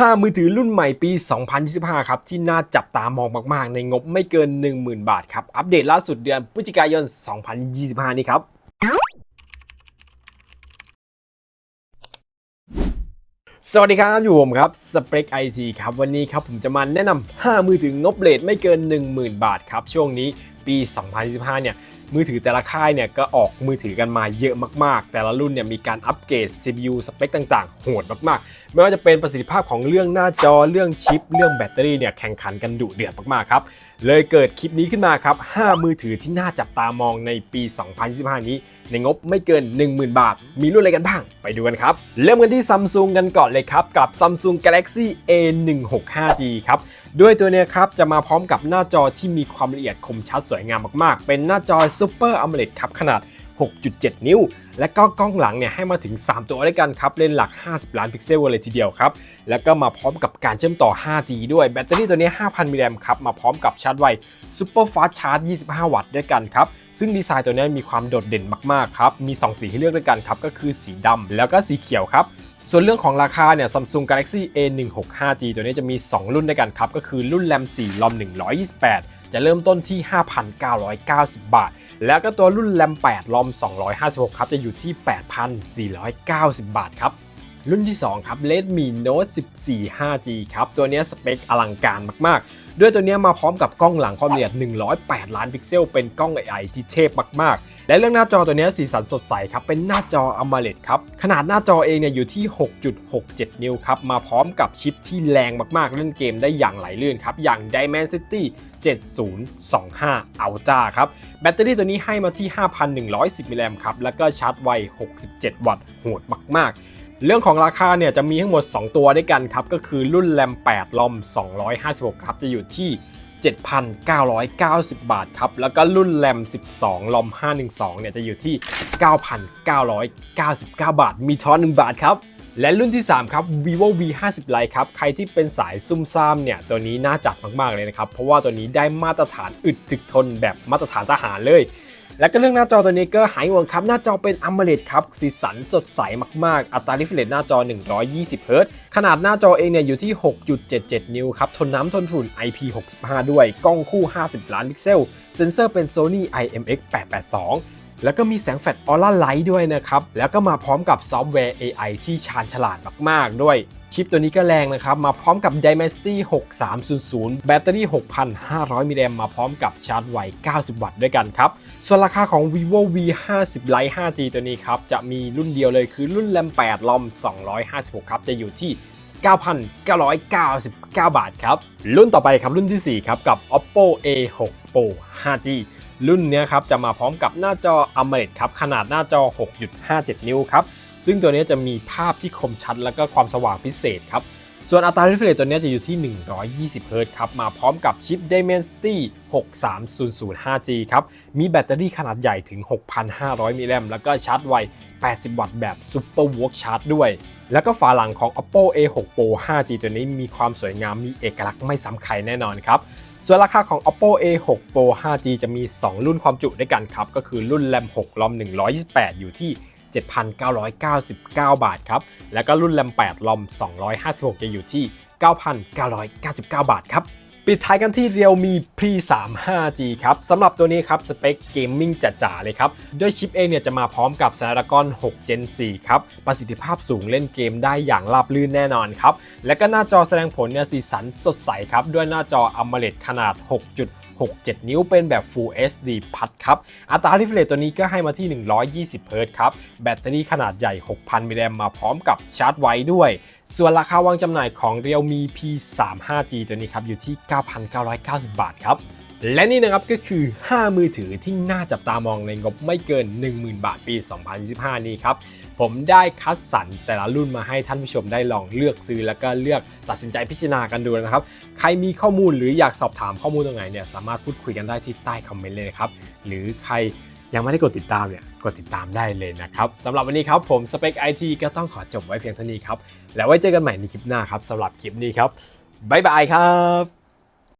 5 มือถือรุ่นใหม่ปี 2025 ครับ ที่น่าจับตามองมาก ๆ ในงบไม่เกิน 10,000 บาทครับ อัปเดตล่าสุดเดือนพฤศจิกายน 2025 นี้ครับสวัสดีครับ อยู่ผมครับสเปคไอทีครับ วันนี้ครับผมจะมาแนะนำ5มือถืองบเลทไม่เกิน 10,000 บาทครับ ช่วงนี้ปี 2025 เนี่ย มือถือแต่ละค่ายเนี่ยก็ออกมือถือกันมาเยอะมากๆ แต่ละรุ่นเนี่ยมีการอัปเกรด CPU สเปคต่างๆ โหดมากๆ ไม่ว่าจะเป็นประสิทธิภาพของเรื่องหน้าจอเรื่องชิป เรื่องแบตเตอรี่เนี่ยแข่งขันกันดุเดือดมากๆครับเลยเกิดคลิปนี้ขึ้นมาครับ 5 มือถือที่น่าจับตามองในปี 2025 นี้ ในงบไม่เกิน 10,000 บาท มีรุ่นอะไรกันบ้าง ไปดูกันครับ เริ่มกันที่ซัมซุงกันก่อนเลยครับ กับ Samsung Galaxy A165G ครับ ด้วยตัวเนี้ยครับ จะมาพร้อมกับหน้าจอที่มีความละเอียดคมชัดสวยงามมากๆ เป็นหน้าจอ Super AMOLED ครับขนาด 6.7 นิ้ว และก็กล้องหลังเนี่ยให้มาถึง 3 ตัวด้วยกันครับเลนส์หลัก 50 ล้านพิกเซลเลยทีเดียวครับ แล้วก็มาพร้อมกับการเชื่อมต่อ 5G ด้วยแบตเตอรี่ตัวนี้ 5,000มิลลิแอมครับมาพร้อมกับชาร์จไว Super Fast Charge 25 วัตต์ด้วยกันครับซึ่งดีไซน์ตัวนี้มีความโดดเด่นมากๆครับมี 2 สีให้เลือกด้วยกันครับก็คือสีดำแล้วก็สีเขียวครับส่วนเรื่องของราคาเนี่ย Samsung Galaxy A165G ตัวนี้จะมี 2 รุ่นด้วยกันครับ ก็คือรุ่นแรม4ลอม128 จะเริ่มต้นที่ 5,990 บาท แล้วก็ตัวรุ่นแรม8ลอม 256 ครับ จะอยู่ที่ 8,490 บาทครับ รุ่นที่ 2 ครับ Redmi Note 14 5G ครับ ตัวนี้สเปคอลังการมาก ๆ ด้วยตัวนี้มาพร้อมกับกล้องหลังความละเอียด 108 ล้านพิกเซล เป็นกล้อง AI ที่เทพมาก ๆและเรื่องหน้าจอตัวนี้สีสันสดใสครับเป็นหน้าจอ AMOLED ครับขนาดหน้าจอเองเนี่ยอยู่ที่ 6.67 นิ้วครับมาพร้อมกับชิปที่แรงมากๆ เล่นเกมได้อย่างไหลลื่นครับอย่าง Dimensity 7025 Ultra ครับแบตเตอรี่ตัวนี้ให้มาที่ 5,110 มิลลิแอมครับแล้วก็ชาร์จไว 67 วัตต์โหดมาก ๆเรื่องของราคาเนี่ยจะมีทั้งหมด 2 ตัวด้วยกันครับ ก็คือรุ่นแรม8ลอม256 ครับ จะอยู่ที่ 7,990 บาทครับ แล้วก็รุ่นแรม 12ลอม 512 เนี่ยจะอยู่ที่ 9,999 บาท มีช้อน 1 บาทครับ และรุ่นที่ 3 ครับ vivo v 5 0 lite ครับ ใครที่เป็นสายซุ่มซ่ามเนี่ย ตัวนี้น่าจัดมาก ๆ เลยนะครับ เพราะว่าตัวนี้ได้มาตรฐานอึดถึกทนแบบมาตรฐานทหารเลย และก็เรื่องหน้าจอตัวนี้ก็หายห่วงครับ หน้าจอเป็นอัมเบรดครับ สีสันสดใสมากๆ อัตราริฟเลตหน้าจอ 120 Hz ขนาดหน้าจอเองเนี่ยอยู่ที่ 6.77 นิ้วครับ ทนน้ำทนฝุ่น IP65 ด้วย กล้องคู่ 50 ล้านพิกเซล เซนเซอร์เป็น Sony IMX 882 แล้วก็มีแสงแฟลชออร่าไลท์ด้วยนะครับ แล้วก็มาพร้อมกับซอฟต์แวร์ AI ที่ชาญฉลาดมาก ๆ ด้วย ชิปตัวนี้ก็แรงนะครับ มาพร้อมกับ Dimensity 6300 แบตเตอรี่ 6,500 มิลลิแอมมาพร้อมกับชาร์จไว 90 วัตต์ด้วยกันครับ ส่วนราคาของ vivo v 5 0 lite 5G ตัวนี้ครับ จะมีรุ่นเดียวเลยคือรุ่นแรม8ลอม256 ครับ จะอยู่ที่ 9,999 บาทครับ รุ่นต่อไปครับรุ่นที่ 4 ครับ กับ oppo a6 pro 5G รุ่นนี้ครับจะมาพร้อมกับหน้าจอ AMOLED ครับขนาดหน้าจอ 6.57 นิ้วครับซึ่งตัวนี้จะมีภาพที่คมชัดและก็ความสว่างพิเศษครับส่วนอัตรา refresh ตัวนี้จะอยู่ที่ 120 Hz ครับ มาพร้อมกับชิป Dimensity 6300 5G ครับ มีแบตเตอรี่ขนาดใหญ่ถึง 6,500 มิลลิแอมแล้วก็ชาร์จไว 80 วัตต์แบบ Super Walk Charge ด้วย แล้วก็ฝาหลังของ Oppo A6 Pro 5G ตัวนี้มีความสวยงาม มีเอกลักษณ์ไม่ซ้ำใครแน่นอนครับ ส่วนราคาของ Oppo A6 Pro 5G จะมี 2 รุ่นความจุด้วยกันครับ ก็คือรุ่นแรม6ลอม128 อยู่ที่ 7,999 บาทครับ แล้วก็รุ่นแรม8ลอม256 จะอยู่ที่ 9,999 บาทครับ ปิดท้ายกันที่ Realme P3 5G ครับสำหรับตัวนี้ครับ สเปคเกมมิ่งจ๋าๆเลยครับ ด้วยชิปเองเนี่ยจะมาพร้อมกับ Snapdragon 6 Gen 4 ครับ ประสิทธิภาพสูงเล่นเกมได้อย่างราบรื่นแน่นอนครับ และก็หน้าจอแสดงผลเนี่ยสีสันสดใสครับ ด้วยหน้าจอ AMOLED ขนาด 6.67 นิ้วเป็นแบบ Full HD พัดครับ อัตรา refresh ตัวนี้ก็ให้มาที่ 120 Hz ครับ แบตเตอรี่ขนาดใหญ่ 6,000 มิลลิแอมมาพร้อมกับชาร์จไวด้วย ส่วนราคาวางจำหน่ายของ Realme P3 5G ตัวนี้ครับอยู่ที่ 9,990 บาทครับ และนี่นะครับก็คือ 5 มือถือที่น่าจับตามองในงบไม่เกิน 10,000 บาทปี 2025 นี้ครับ ผมได้คัดสรรแต่ละรุ่นมาให้ท่านผู้ชมได้ลองเลือกซื้อ แล้วก็เลือกตัดสินใจพิจารณากันดูนะครับ ใครมีข้อมูลหรืออยากสอบถามข้อมูลตรงไหนเนี่ยสามารถพูดคุยกันได้ที่ใต้คอมเมนต์เลยครับ หรือใคร ยังไม่ได้กดติดตามเนี่ยกดติดตามได้เลยนะครับสำหรับวันนี้ครับผมสเปคไอทีก็ต้องขอจบไว้เพียงเท่านี้ครับแล้วไว้เจอกันใหม่ในคลิปหน้าครับสำหรับคลิปนี้ครับบ๊ายบายครับ